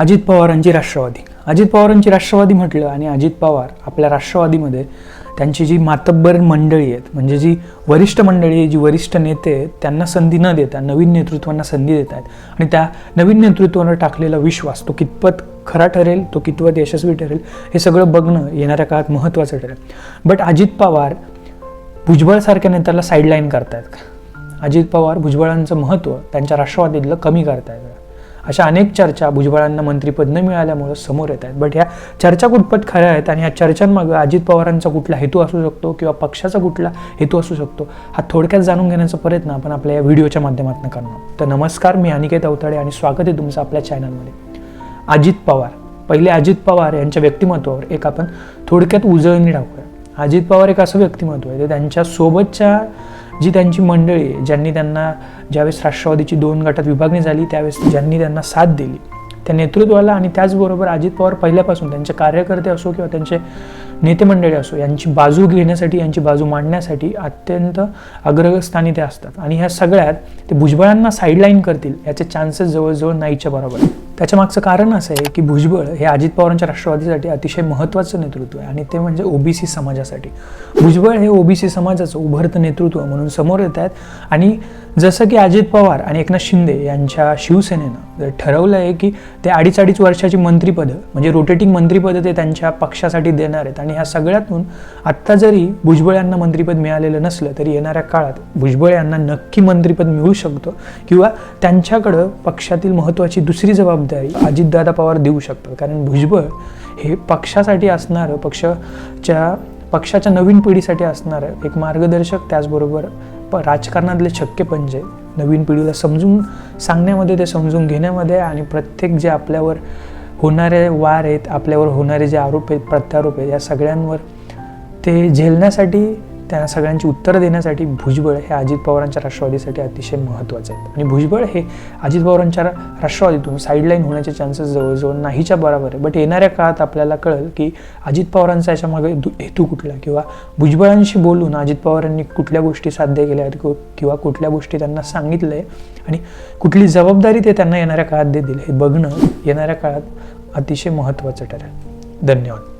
अजित पवारांची राष्ट्रवादी. अजित पवारांची राष्ट्रवादी म्हटलं आणि अजित पवार आपल्या राष्ट्रवादीमध्ये त्यांची जी मातब्बर मंडळी आहेत म्हणजे जी वरिष्ठ मंडळी आहे जी वरिष्ठ नेते आहेत त्यांना संधी न देता नवीन नेतृत्वांना संधी देत आहेत. आणि त्या नवीन नेतृत्वावर टाकलेला विश्वास तो कितपत खरा ठरेल तो कितपत यशस्वी ठरेल हे सगळं बघणं येणाऱ्या काळात महत्त्वाचं ठरेल. बट अजित पवार भुजबळसारख्या नेत्याला साईडलाईन करतायत अजित पवार भुजबळांचं महत्त्व त्यांच्या राष्ट्रवादीतलं कमी करतायत अशा अनेक चर्चा भुजबळांना मंत्रिपद न मिळाल्यामुळं समोर येत आहेत. बट ह्या चर्चा कुठपत खऱ्या आहेत आणि ह्या चर्चांमागं अजित पवारांचा कुठला हेतू असू शकतो किंवा पक्षाचा कुठला हेतू असू शकतो हा थोडक्यात जाणून घेण्याचा प्रयत्न आपण आपल्या या व्हिडिओच्या माध्यमातून करणार तर नमस्कार मी अनिकेत अवताडे आणि स्वागत आहे तुमचं आपल्या चॅनलमध्ये. अजित पवार. पहिले अजित पवार यांच्या व्यक्तिमत्वावर एक आपण थोडक्यात उजळणी टाकूया. अजित पवार एक असं व्यक्तिमत्व आहे ते त्यांच्या सोबतच्या जी त्यांची मंडळी आहे, ज्यांनी त्यांना ज्यावेळेस राष्ट्रवादीची दोन गटात विभागणी झाली त्यावेळेस ज्यांनी त्यांना साथ दिली. त्या नेतृत्वाला आणि त्याचबरोबर अजित पवार पहिल्यापासून त्यांचे कार्यकर्ते असो किंवा त्यांचे नेते मंडळी असो यांची बाजू घेण्यासाठी यांची बाजू मांडण्यासाठी अत्यंत अग्रस्थानी ते असतात. आणि ह्या सगळ्यात ते भुजबळांना साईडलाईन करतील याचे चान्सेस जवळजवळ नाहीच्या बरोबर त्याच्यामागचं मागचं कारण असं आहे की भुजबळ हे अजित पवारांच्या राष्ट्रवादीसाठी अतिशय महत्त्वाचं नेतृत्व आहे आणि ते म्हणजे ओबीसी समाजासाठी. भुजबळ हे ओबीसी समाजाचं उभरतं नेतृत्व म्हणून समोर येत आहेत. आणि जसं की अजित पवार आणि एकनाथ शिंदे यांच्या शिवसेनेनं जर ठरवलं आहे की ते अडीच अडीच वर्षाची मंत्रिपदं म्हणजे रोटेटिंग मंत्रिपदं ते त्यांच्या पक्षासाठी देणार आहेत. आणि ह्या सगळ्यातून आत्ता जरी भुजबळ यांना मंत्रिपद मिळालेलं नसलं तरी येणाऱ्या काळात भुजबळ यांना नक्की मंत्रिपद मिळू शकतं किंवा त्यांच्याकडं पक्षातील महत्त्वाची दुसरी जबाबदारी अजितदादा पवार देऊ शकतात. कारण भुजबळ हे पक्षासाठी असणारं पक्षाच्या पक्षाच्या नवीन पिढीसाठी असणारं एक मार्गदर्शक त्याचबरोबर प राजकारणातले छक्के पंजे नवीन पिढीला समजून सांगण्यामध्ये ते समजून घेण्यामध्ये आणि प्रत्येक जे आपल्यावर होणारे वार आहेत आपल्यावर होणारे जे आरोप आहेत प्रत्यारोप आहेत या सगळ्यांवर ते झेलण्यासाठी त्या सगळ्यांची उत्तरं देण्यासाठी भुजबळ हे अजित पवारांच्या राष्ट्रवादीसाठी अतिशय महत्त्वाचे आहेत. आणि भुजबळ हे अजित पवारांच्या राष्ट्रवादीतून साईडलाईन होण्याचे चान्सेस जवळजवळ नाहीच्या बरोबर आहे. बट येणाऱ्या काळात आपल्याला कळेल की अजित पवारांचा याच्यामागे दु- हेतू कुठला किंवा भुजबळांशी बोलून अजित पवारांनी कुठल्या गोष्टी साध्य केल्या आहेत? किंवा कुठल्या गोष्टी त्यांना सांगितलं आहे आणि कुठली जबाबदारी ते त्यांना येणाऱ्या काळात देतील हे बघणं येणाऱ्या काळात अतिशय महत्त्वाचं ठरेल. धन्यवाद.